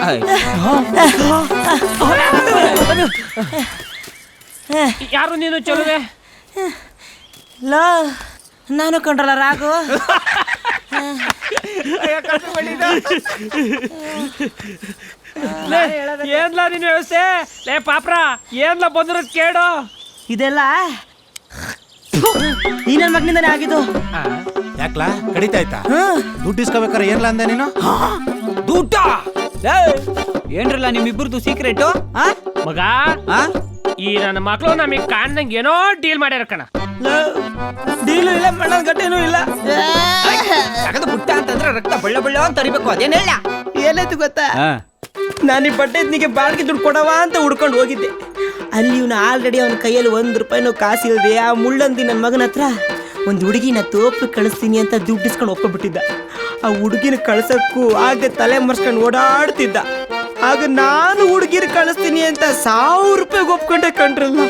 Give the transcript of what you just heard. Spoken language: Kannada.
ಯಾರು ನೀನು ಚಲುವೆ? ಲೋ ನಾನು ಕಂಡ್ರಲ್ಲ ರಾಘು? ಲೇ, ಏನ್ಲ ನೀನು ವ್ಯವಸ್ಥೆ ಲೇ ಪಾಪ್ರ ಏನ್ಲ ಬಂದಿರೋದ್ ಕೇಳು. ಇದೆಲ್ಲ? ಈ ನನ್ನ ಮಗನಿಂದನೇ ಆಗಿದ್ದು. ಯಾಕ್ಲಾ? ಕಡಿತಾಯ್ತಾ. ದುಡ್ಡು ಇಸ್ಕೋಬೇಕಾರೆ ಏನ್ಲ ಅಂದೆ ನೀನು? ದುಡ್ಡ? ಏನ್ರಲ್ಲ ನಿಮ್ಮಿಬ್ಬರದು ಸೀಕ್ರೆಟ್ ಮಗ ಈ ನನ್ನ ಮಕ್ಕಳು ನಮಗೆ ಕಾಣ್ದಂಗೆ ಏನೋ ಡೀಲ್ ಮಾಡ್ಯಾರ ಕಣ. ಡೀಲು ಇಲ್ಲ ಮಣ್ಣ ಗಟ್ಟೆನೂ ಇಲ್ಲ. ತಗದು ಬುಟ್ಟ ಅಂತಂದ್ರೆ ರಕ್ತ ಬಳ್ಳ ಬಳ್ಳ ಅಂತ ತರಿಬೇಕು ಅದೇನು ಹೇಳ ಏನಾಯ್ತು ಗೊತ್ತಾ? ನಾನು ಈ ಬಟ್ಟೆ ನಿಮಗೆ ಬಾಡಿಗೆ ದುಡ್ಡು ಕೊಡವ ಅಂತ ಹುಡ್ಕೊಂಡು ಹೋಗಿದ್ದೆ. ಅಲ್ಲಿ ಇವನು ಆಲ್ರೆಡಿ ಅವನ ಕೈಯಲ್ಲಿ ಒಂದು ರೂಪಾಯಿನೂ ಕಾಸು ಇಲ್ಲದೆ ಆ ಮುಳ್ಳಂದಿ ನನ್ನ ಮಗನ ಹತ್ರ ಒಂದು ಹುಡುಗಿನ ತೋಪು ಕಳಿಸ್ತೀನಿ ಅಂತ ದುಡ್ಡು ಇಸ್ಕೊಂಡು ಒಪ್ಕೊಬಿಟ್ಟಿದ್ದ. ಆ ಹುಡುಗಿನ ಕಳ್ಸಕ್ಕೂ ಆಗ ತಲೆ ಮರ್ಸ್ಕೊಂಡು ಓಡಾಡ್ತಿದ್ದ. ಆಗ ನಾನು ಹುಡುಗಿನ ಕಳಿಸ್ತೀನಿ ಅಂತ ಸಾವಿರ ರೂಪಾಯಿಗೆ ಒಪ್ಕೊಂಡೆ ಕಂಡ್ರಲ್ಲ